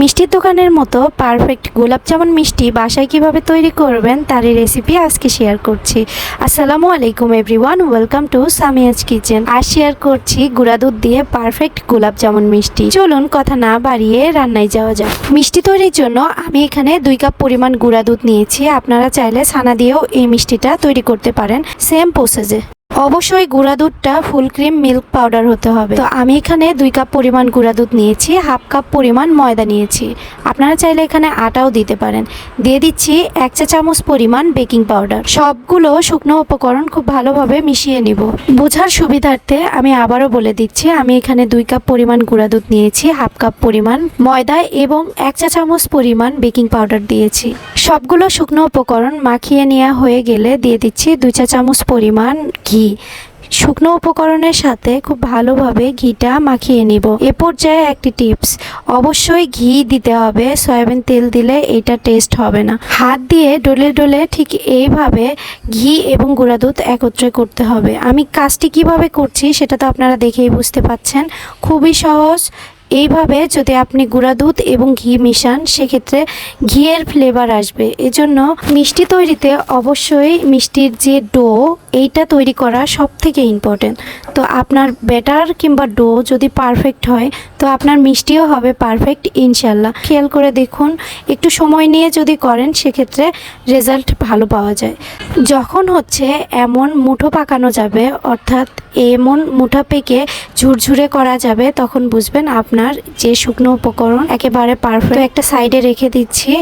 মিষ্টির দোকানের মতো পারফেক্ট গোলাপ জামুন মিষ্টি বাসায় কীভাবে তৈরি করবেন তারই রেসিপি আজকে শেয়ার করছি। আসসালামু আলাইকুম everyone welcome to Samiya's kitchen R share করছি গুঁড়া দুধ দিয়ে পারফেক্ট গোলাপ জামুন মিষ্টি। চলুন কথা না বাড়িয়ে রান্নায় যাওয়া যাক। মিষ্টি তৈরির জন্য আমি এখানে দুই কাপ পরিমাণ গুঁড়া দুধ নিয়েছি। আপনারা চাইলে ছানা দিয়েও এই মিষ্টিটা তৈরি করতে পারেন। সেম প্রসেসে অবশ্যই গুঁড়া দুধটা ফুল ক্রিম মিল্ক পাউডার হতে হবে। তো আমি এখানে দুই কাপ পরিমাণ গুঁড়া দুধ নিয়েছি, হাফ কাপ পরিমাণ ময়দা নিয়েছি। আপনারা চাইলে এখানে আটাও দিতে পারেন। দিয়ে দিচ্ছি এক চা চামচ পরিমাণ বেকিং পাউডার। সবগুলো শুকনো উপকরণ খুব ভালোভাবে মিশিয়ে নিব। বোঝার সুবিধার্থে আমি আবারও বলে দিচ্ছি, আমি এখানে দুই কাপ পরিমাণ গুঁড়া দুধ নিয়েছি, হাফ কাপ পরিমাণ ময়দা এবং এক চা চামচ পরিমাণ বেকিং পাউডার দিয়েছি। সবগুলো শুকনো উপকরণ মাখিয়ে নেওয়া হয়ে গেলে দিয়ে দিচ্ছি দুই চা চামচ পরিমাণ ঘি। শুকনো উপকরণের সাথে খুব ভালোভাবে ঘিটা মাখিয়ে নিব। এ পর্যায়ে একটি টিপস, অবশ্যই ঘি দিতে হবে, সয়াবিন তেল দিলে এটা টেস্ট হবে না। হাত দিয়ে ডলে ডলে ঠিক এইভাবে ঘি এবং গুঁড়া দুধ একত্রে করতে হবে। আমি কাজটি কীভাবে করছি সেটা তো আপনারা দেখেই বুঝতে পাচ্ছেন। খুবই সহজ এইভাবে যদি আপনি গুঁড়া দুধ এবং ঘি মিশান, সেক্ষেত্রে ঘিয়ের ফ্লেভার আসবে। এজন্য মিষ্টি তৈরিতে অবশ্যই মিষ্টির যে ডো এইটা তৈরি করা সব থেকে ইম্পর্টেন্ট তো আপনার ব্যাটার কিংবা ডো যদি পারফেক্ট হয় তো আপনার মিষ্টিও হবে পারফেক্ট ইনশাল্লাহ। খেয়াল করে দেখুন, একটু সময় নিয়ে যদি করেন, সেক্ষেত্রে রেজাল্ট ভালো পাওয়া যায়। যখন হচ্ছে এমন মুঠো পাকানো যাবে, অর্থাৎ এমন মুঠা পেকে ঝুরঝুরে করা যাবে, তখন বুঝবেন আপনার যে শুকনো উপকরণ একেবারে পারফেক্ট একটা সাইডে রেখে দিচ্ছি।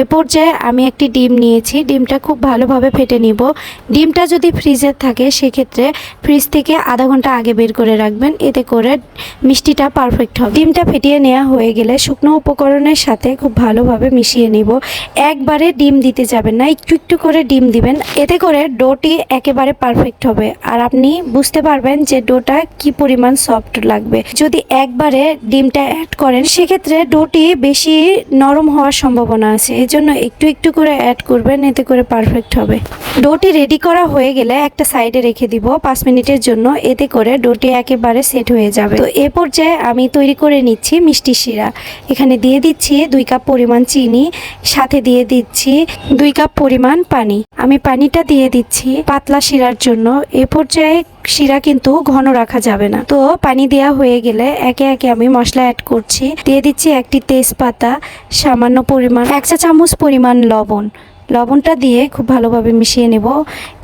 এ পর্যায়ে আমি একটি ডিম নিয়েছি। ডিমটা খুব ভালোভাবে ফেটে নিব। ডিমটা যদি ফ্রিজে থাকে, সেক্ষেত্রে ফ্রিজ থেকে আধা ঘণ্টা আগে বের করে রাখবেন। এতে করে মিষ্টিটা পারফেক্ট হবে ডিমটা ফেটিয়ে নেওয়া হয়ে গেলে শুকনো উপকরণের সাথে খুব ভালোভাবে মিশিয়ে নিব। একবারে ডিম দিতে যাবেন না, একটু একটু করে ডিম দিবেন। এতে করে ডোটি একেবারে পারফেক্ট হবে। আর আপনি বুঝতে পারবেন যে ডোটা কি পরিমাণ সফট লাগবে। যদি একবারে ডিমটা অ্যাড করেন, সেক্ষেত্রে ডোটি বেশি নরম হওয়ার সম্ভাবনা আছে। এজন্য একটু একটু করে অ্যাড করবেন, এতে করে পারফেক্ট হবে। ডোটি রেডি করা হয়ে গেলে একটা সাইডে রেখে দিব পাঁচ মিনিটের জন্য। এতে করে ডোটি একেবারে সেট হয়ে যাবে। তো এ পর্যায়ে আমি তৈরি করে নিচ্ছি মিষ্টি শিরা। এখানে দিয়ে দিচ্ছি দুই কাপ পরিমাণ চিনি, সাথে দিয়ে দিচ্ছি দুই কাপ পরিমাণ পানি। আমি পানিটা দিয়ে দিচ্ছি পাতলা শিরার জন্য। এ পর্যায়ে শিরা কিন্তু ঘন রাখা যাবে না। তো পানি দেওয়া হয়ে গেলে একে একে আমি মশলা অ্যাড করছি। দিয়ে দিচ্ছি একটি তেজপাতা, সামান্য পরিমাণ, এক চা চামচ পরিমাণ লবণ। লবণটা দিয়ে খুব ভালোভাবে মিশিয়ে নেব।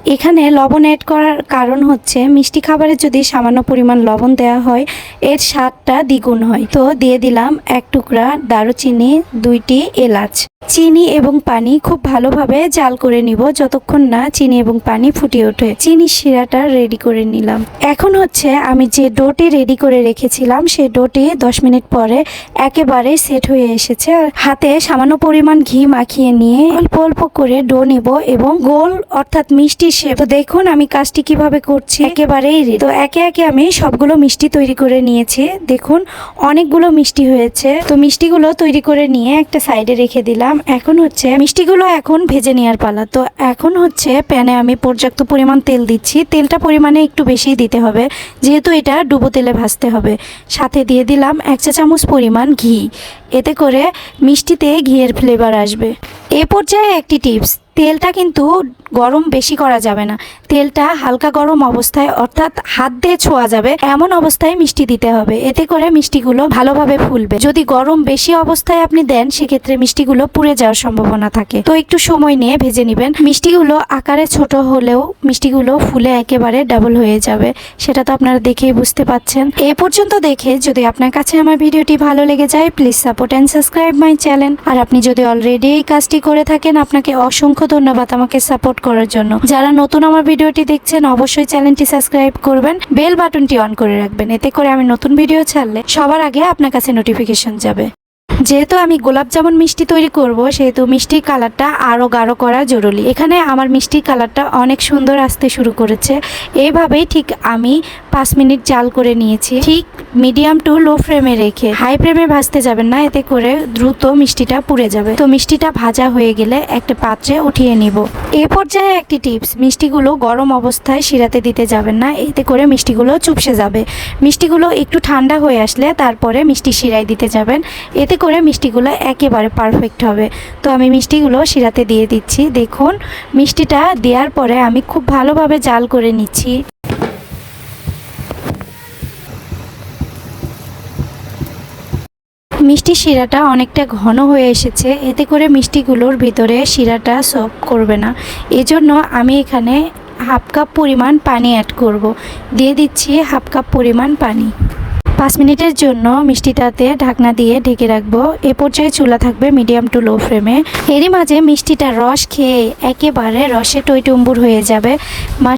এখানে লবণ অ্যাড করার কারণ হচ্ছে মিষ্টি খাবারে যদি সামান্য পরিমাণ লবণ দেওয়া হয়, এর স্বাদটা দ্বিগুণ হয়। তো দিয়ে দিলাম এক টুকরা দারুচিনি, দুইটি এলাচ। চিনি এবং পানি খুব ভালোভাবে জাল করে নিব যতক্ষণ না চিনি এবং পানি ফুটিয়ে ওঠে। চিনি শিরাটা রেডি করে নিলাম। এখন হচ্ছে আমি যে ডোটি রেডি করে রেখেছিলাম, সেই ডোটি দশ মিনিট পরে একেবারে সেট হয়ে এসেছে। আর হাতে সামান্য পরিমাণ ঘি মাখিয়ে নিয়ে অল্প অল্প করে ডো নিব এবং গোল অর্থাৎ মিষ্টি শেপ তো দেখুন আমি কাজটি কীভাবে করছি। একেবারেই। তো একে একে আমি সবগুলো মিষ্টি তৈরি করে নিয়েছি। দেখুন, অনেকগুলো মিষ্টি হয়েছে। তো মিষ্টিগুলো তৈরি করে নিয়ে একটা সাইডে রেখে দিলাম। এখন হচ্ছে, মিষ্টিগুলো এখন ভেজে নেওয়ার পালা। তো এখন হচ্ছে, প্যানে আমি পর্যাপ্ত পরিমাণ তেল দিচ্ছি। তেলটা পরিমাণে একটু বেশি দিতে হবে। যেহেতু এটা ডুবো তেলে ভাজতে হবে। সাথে দিয়ে দিলাম এক চা চামচ পরিমাণ ঘি। এতে করে মিষ্টিতে ঘিয়ের ফ্লেভার আসবে। এ পর্যায়ে একটি টিপস তেলটা কিন্তু গরম বেশি করা যাবে না। তেলটা হালকা গরম অবস্থায়, অর্থাৎ হাত দিয়ে ছোঁয়া যাবে, এমন অবস্থায় মিষ্টি দিতে হবে। এতে করে মিষ্টিগুলো ভালোভাবে ফুলবে। যদি গরম বেশি অবস্থায় আপনি দেন, সেক্ষেত্রে মিষ্টিগুলো পুড়ে যাওয়ার সম্ভাবনা থাকে। তো একটু সময় নিয়ে ভেজে নেবেন। মিষ্টিগুলো আকারে ছোট হলেও মিষ্টিগুলো ফুলে একেবারে ডাবল হয়ে যাবে। সেটা তো আপনারা দেখেই বুঝতে পাচ্ছেন। এ পর্যন্ত দেখে যদি আপনার কাছে আমার ভিডিওটি ভালো লেগে যায় please support and subscribe my channel আর আপনি যদি অলরেডি এই কাজটি করে থাকেন, আপনাকে অসংখ্য ধন্যবাদ আমাকে সাপোর্ট করার জন্য। যারা নতুন আমার ভিডিওটি দেখছেন, অবশ্যই চ্যানেলটি সাবস্ক্রাইব করবেন, বেল বাটনটি অন করে রাখবেন। এতে করে আমি নতুন ভিডিও ছাড়লে সবার আগে আপনার কাছে নোটিফিকেশন যাবে। যেহেতু আমি গোলাপ জামুন মিষ্টি তৈরি করব, সেহেতু মিষ্টির কালারটা আরও গাঢ় করা জরুরি। এখানে আমার মিষ্টির কালারটা অনেক সুন্দর আসতে শুরু করেছে। এইভাবেই ঠিক আমি পাঁচ মিনিট জাল করে নিয়েছি। ঠিক মিডিয়াম টু লো ফ্লেমে রেখে। হাই ফ্লেমে ভাজতে যাবেন না, এতে করে দ্রুত মিষ্টিটা পুড়ে যাবে। তো মিষ্টিটা ভাজা হয়ে গেলে একটা পাত্রে উঠিয়ে নিব। এ পর্যায়ে একটি টিপস, মিষ্টিগুলো গরম অবস্থায় শিরাতে দিতে যাবেন না, এতে করে মিষ্টিগুলো চুপসে যাবে। মিষ্টিগুলো একটু ঠান্ডা হয়ে আসলে তারপরে মিষ্টি শিরায় দিতে যাবেন। এতে করে মিষ্টিগুলো একেবারে পারফেক্ট হবে। তো আমি মিষ্টিগুলো শিরাতে দিয়ে দিচ্ছি। দেখুন, মিষ্টিটা দেওয়ার পরে আমি খুব ভালোভাবে জাল করে নিচ্ছি। মিষ্টি শিরাটা অনেকটা ঘন হয়ে এসেছে। এতে করে মিষ্টিগুলোর ভিতরে শিরাটা সফ করবে না। এজন্য আমি এখানে হাফ কাপ পরিমাণ পানি অ্যাড করব। দিয়ে দিচ্ছি হাফ কাপ পরিমাণ পানি। পাঁচ মিনিটের জন্য মিষ্টিটাতে ঢাকনা দিয়ে ঢেকে রাখব। এ পর্যায়ে চুলা থাকবে মিডিয়াম টু লো ফ্লেমে এরই মাঝে মিষ্টিটা রস খেয়ে একেবারে রসে টইটুম্বুর হয়ে যাবে।